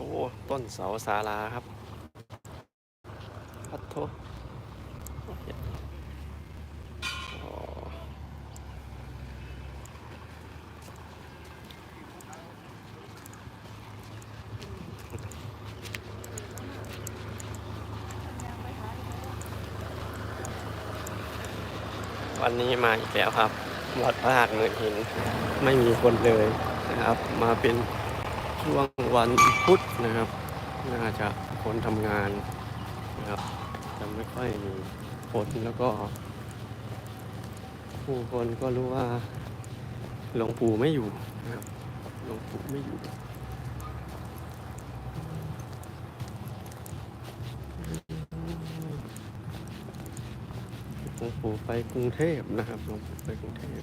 อ้ต้นเสาศาลาครับพัดโทวันนี้มาอีกแล้วครับ วัดพระหักเนินหิน ไม่มีคนเลยนะครับ มาเป็น ช่วงวันพุธนะครับ น่าจะคนทำงานนะครับจะไม่ค่อยมีคนแล้วก็ ผู้คนก็รู้ว่าหลวงปู่ไม่อยู่นะครับหลวงปู่ไม่อยู่หลวงปู่ไปกรุงเทพนะครับหลวงปู่ไปกรุงเทพ